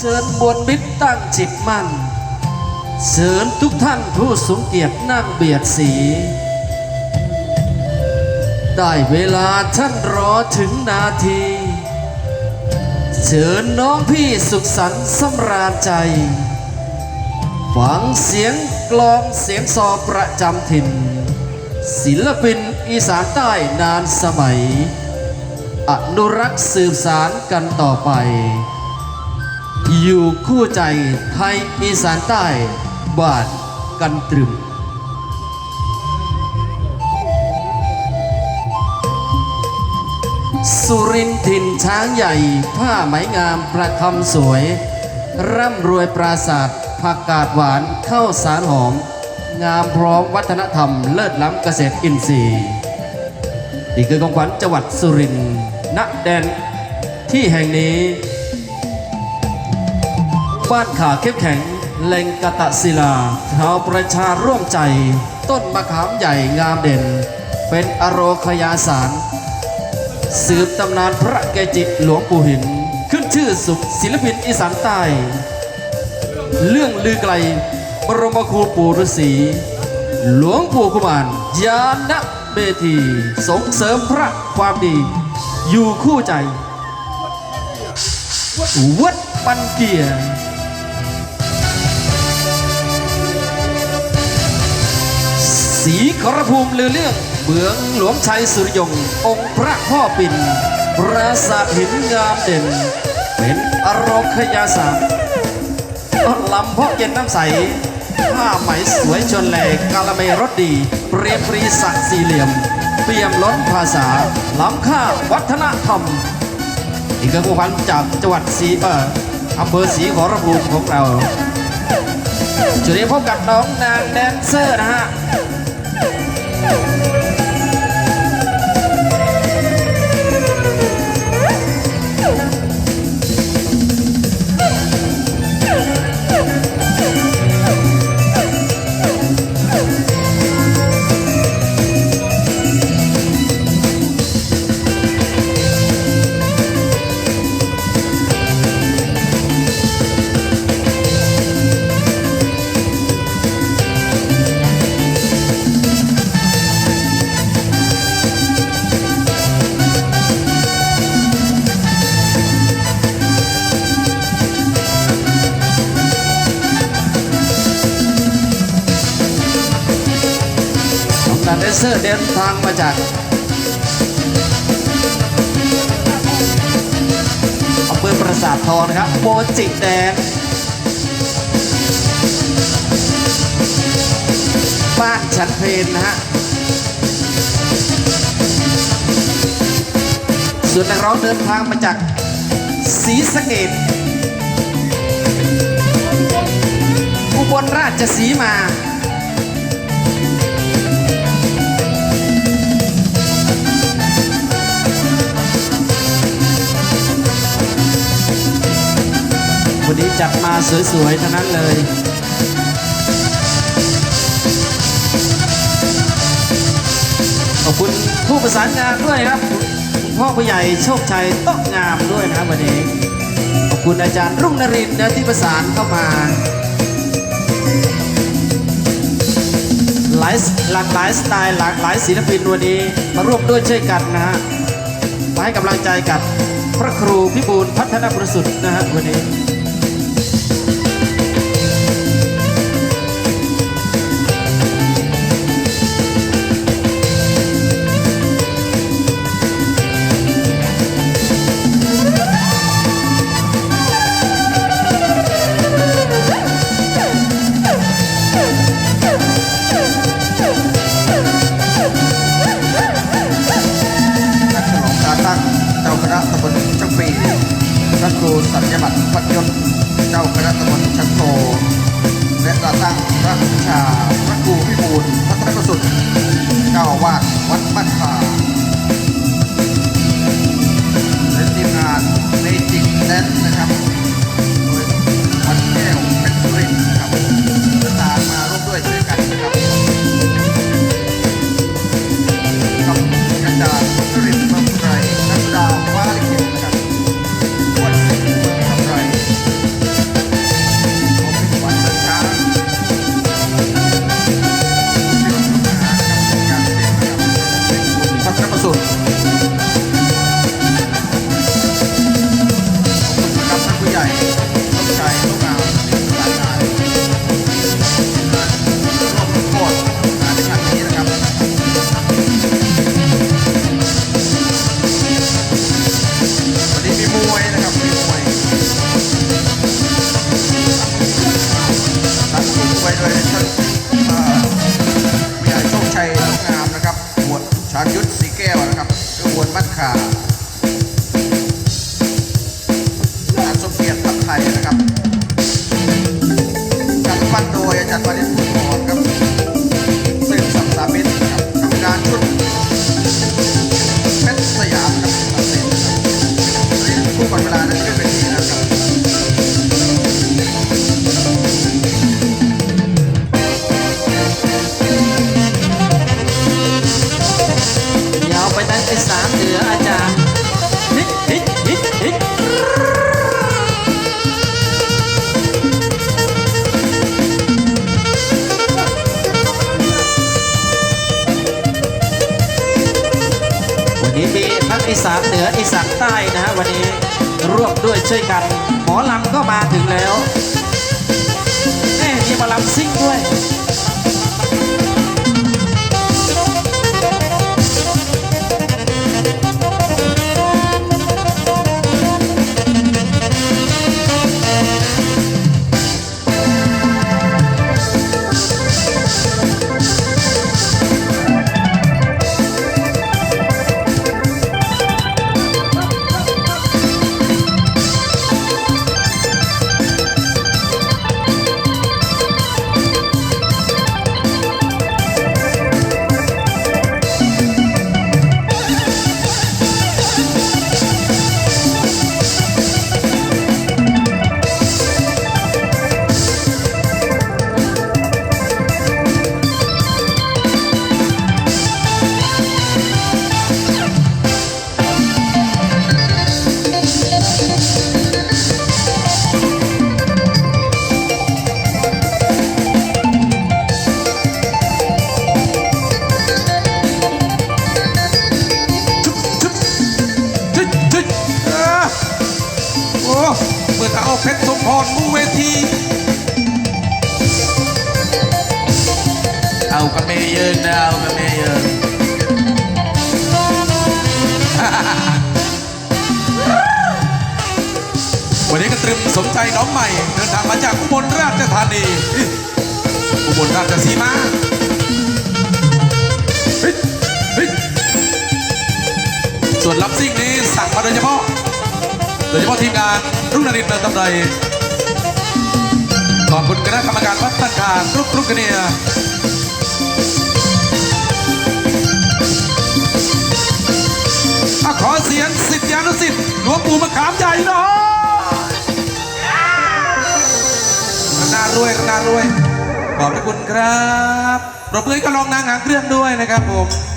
เชิญบวนมิตรตั้งจิตมั่นเชิญทุกท่านผู้สูงเกียรตินั่งเบียดสี ได้เวลาท่านรอถึงนาที เชิญน้องพี่สุขสันต์สำราญใจฟังเสียงกลองเสียงซอประจำถิ่น ศิลปินอีสานใต้นานสมัย อนุรักษ์สืบสารกันต่อไป อยู่คู่ใจไทยอีสานใต้บ้านกันตรึมสุรินทร์ถิ่นช้างใหญ่ ผ้าไหมงามประคำสวย ร่ำรวยปราศาสตร์ผักกาดหวานข้าวสารหอม งามพร้อมวัฒนธรรมเลิศล้ำเกษตรอินทรีย์นี่คือของขวัญจังหวัดสุรินทร์ณแดนที่แห่งนี้ บ้านขาเข้มแข็งแหล่งกะตะศิลาชาวประชาร่วมใจ ต้นมะขามใหญ่งามเด่น เป็นอโรคยาสาร สืบตำนานพระเกจิหลวงปู่หิน ขึ้นชื่อสุขศิลปินอีสานใต้ เรื่องลือไกล บรมครูปู่ฤาษีหลวงปู่กุมารยาณเบทีส่งเสริมพระความดี อยู่คู่ใจวัดปันเกียร์ สีขอรภูมิลือเรื่องเบืองหลวงชัยสุริยงองค์พระพ่อปิ่นปราสาทหินงามเด่น เป็นอารมขยาสารลำพกเย็นน้ำใสผ้าไหมสวยชนแหลกกาลเมรสดี เปรียบปรีสักสี่เหลี่ยม เปี่ยมล้นภาษา ล้ำค่าวัฒนธรรมนี่คือผู้พันจากจังหวัดศรีเอออำเภอศรีขอรภูมิของเราจุดนี้พบกับน้องนางแดนเซอร์นะฮะ เซอร์เดินทางมาจากอำเภอปราสาททองนะครับโมจิแดนบ้านฉันเพนนะฮะส่วนนักร้องเดินทางมาจากศรีสะเกดอุบลราชสีมา วันนี้จัดมาสวยๆทั้งนั้นเลยขอบคุณผู้ประสานงานด้วยครับคุณพ่อผู้ใหญ่โชคชัยต้องงามด้วยนะวันนี้ขอบคุณอาจารย์รุ่งนรินทร์นะที่ประสานเข้ามา หลายหลากหลายสไตล์หลากหลายศิลปินวันนี้มาร่วมด้วยช่วยกันนะฮะมาให้กำลังใจกับพระครูพิบูลพัฒนประสุทธิ์นะฮะวันนี้าว cara. สานเหนืออีสานใต้นะฮะวันนี้ร่วมด้วยช่วยกัน หมอลำก็มาถึงแล้วแม่มีหมอลำซิ่งด้วย เอากันเมเยินนะเอากันเมเยินวันนี้ก็ตรึมสมใจน้องใหม่เดินทางมาจากอุบลราชธานีอุบลราชสีมาเฮ้ยเฮ้ยส่วนรับซิ่งนี้สั่งมาโดยเฉพาะโดยเฉพาะทีมงานรุ่งนรินทร์เดินตำไรขอบคุณคณะกรรมการวัดตั้งการกรุ๊ปกรุ๊ปกันเนี่ย งปู่มะขามใหญ่หน่อยนารวยน่ารวย ขอบพระคุณครับปรบมือให้กับรองนางหางเครื่องด้วยนะครับผม